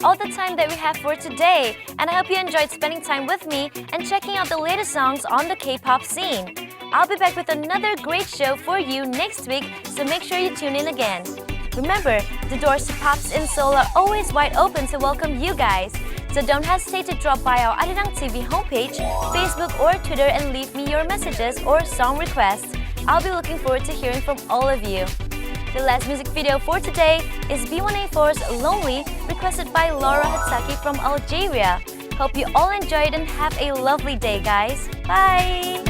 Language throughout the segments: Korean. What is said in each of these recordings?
the time that we have for today, and I hope you enjoyed spending time with me and checking out the latest songs on the K-pop scene. I'll be back with another great show for you next week, so make sure you tune in again. Remember, the doors to Pops in Seoul are always wide open to welcome you guys. So don't hesitate to drop by our Arirang TV homepage, Facebook or Twitter and leave me your messages or song requests. I'll be looking forward to hearing from all of you. The last music video for today is B1A4's Lonely, requested by Laura Hatsaki from Algeria. Hope you all enjoyed and have a lovely day, guys. Bye!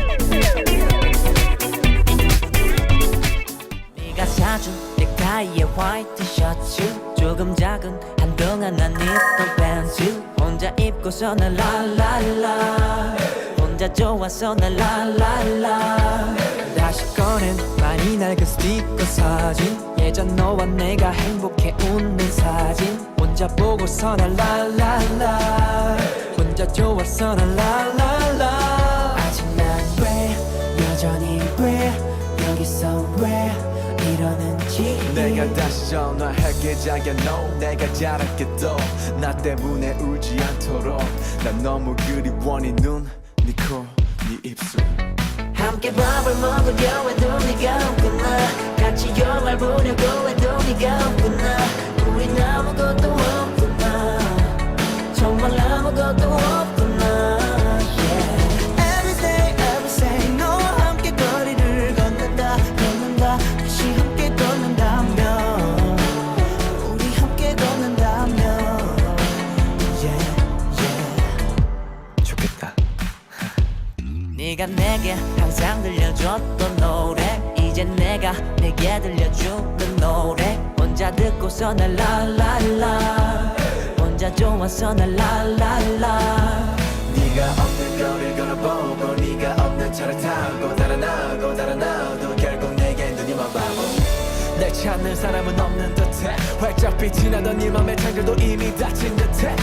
네가 사준 넥타이에 화이트 셔츠 조금 작은 한동안 안 입던 팬츠 혼자 입고서 날 라라라 혼자 좋아서 날 라라라 다시 꺼낸 많이 낡은 스티커 사진. 예전 너와 내가 행복해 웃는 사진. 혼자 보고서 날 라라라. 혼자 좋아서 날 라라라. 아직 난 왜 여전히 왜 여기서 왜 이러는지. 내가 다시 전화할게 자기야. No 내가 잘할게 또 나 때문에 울지 않도록. 난 너무 그리워 네 눈 네 코 네 입술 함께 밥을 먹으려 해도 네가 없구나. 같이 영화를 보려고 해도 네가 없구나 네가 내게 항상 들려줬던 노래. 이제 내가 내게 들려주는 노래. 혼자 듣고서 날 라라라. 혼자 좋아서 날 라라라. 네가 없는 거리를 걸어보고 네가 없는 차를 타고 달아나고 달아나도 결국 내게 눈이 마바보 날 찾는 사람은 없는 듯해. 활짝 빛이 나던 네 맘의 창들도 이미 닫힌 듯해